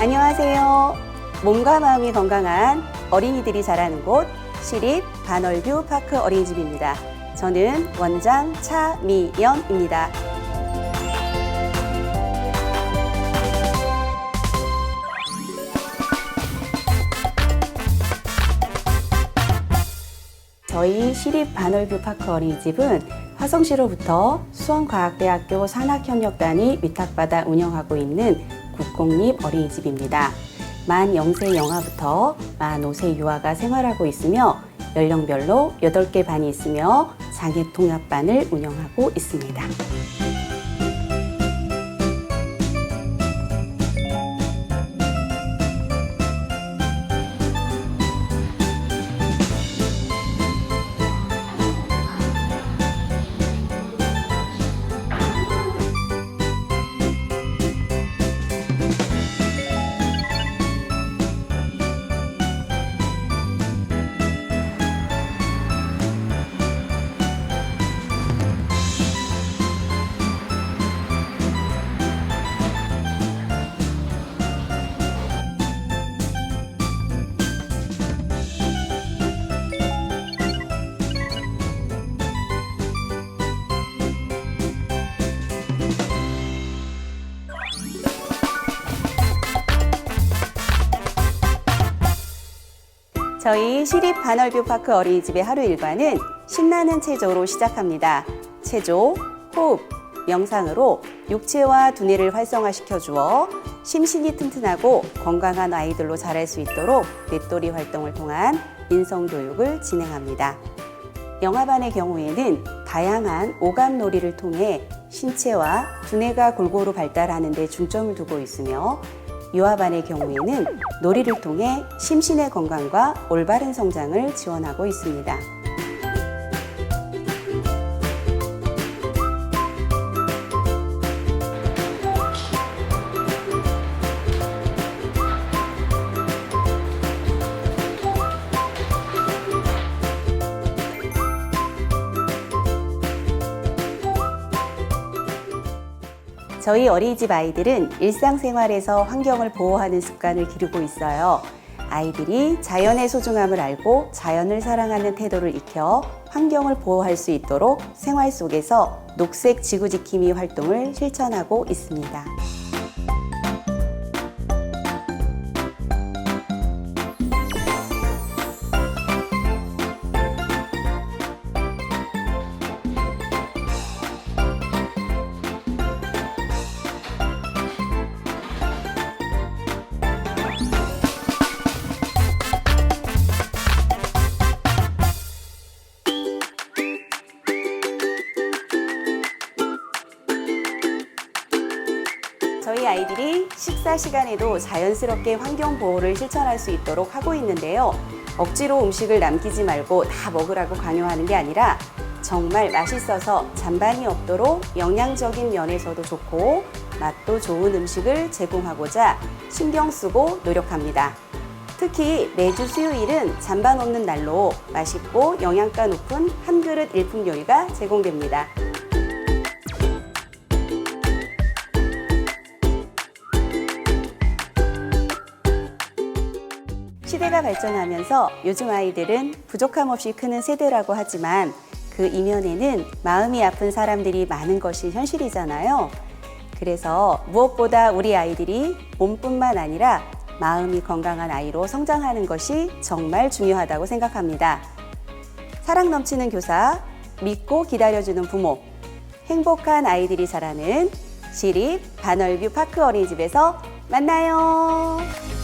안녕하세요. 몸과 마음이 건강한 어린이들이 자라는 곳 시립 반월뷰 파크 어린이집입니다. 저는 원장 차미연입니다. 저희 시립 반월뷰 파크 어린이집은 화성시로부터 수원과학대학교 산학협력단이 위탁받아 운영하고 있는 국공립 어린이집입니다. 만 0세 영아부터 만 5세 유아가 생활하고 있으며 연령별로 8개 반이 있으며 장애 통합반을 운영하고 있습니다. 저희 시립 반월뷰 파크 어린이집의 하루 일과는 신나는 체조로 시작합니다. 체조, 호흡, 명상으로 육체와 두뇌를 활성화시켜 주어 심신이 튼튼하고 건강한 아이들로 자랄 수 있도록 넷돌이 활동을 통한 인성 교육을 진행합니다. 영화반의 경우에는 다양한 오감 놀이를 통해 신체와 두뇌가 골고루 발달하는 데 중점을 두고 있으며 유아반의 경우에는 놀이를 통해 심신의 건강과 올바른 성장을 지원하고 있습니다. 저희 어린이집 아이들은 일상생활에서 환경을 보호하는 습관을 기르고 있어요. 아이들이 자연의 소중함을 알고 자연을 사랑하는 태도를 익혀 환경을 보호할 수 있도록 생활 속에서 녹색 지구 지킴이 활동을 실천하고 있습니다. 아이들이 식사 시간에도 자연스럽게 환경 보호를 실천할 수 있도록 하고 있는데요. 억지로 음식을 남기지 말고 다 먹으라고 강요하는 게 아니라 정말 맛있어서 잔반이 없도록 영양적인 면에서도 좋고 맛도 좋은 음식을 제공하고자 신경 쓰고 노력합니다. 특히 매주 수요일은 잔반 없는 날로 맛있고 영양가 높은 한 그릇 일품 요리가 제공됩니다. 시대가 발전하면서 요즘 아이들은 부족함 없이 크는 세대라고 하지만 그 이면에는 마음이 아픈 사람들이 많은 것이 현실이잖아요. 그래서 무엇보다 우리 아이들이 몸뿐만 아니라 마음이 건강한 아이로 성장하는 것이 정말 중요하다고 생각합니다. 사랑 넘치는 교사, 믿고 기다려주는 부모, 행복한 아이들이 자라는 시립 반월뷰 파크 어린이집에서 만나요.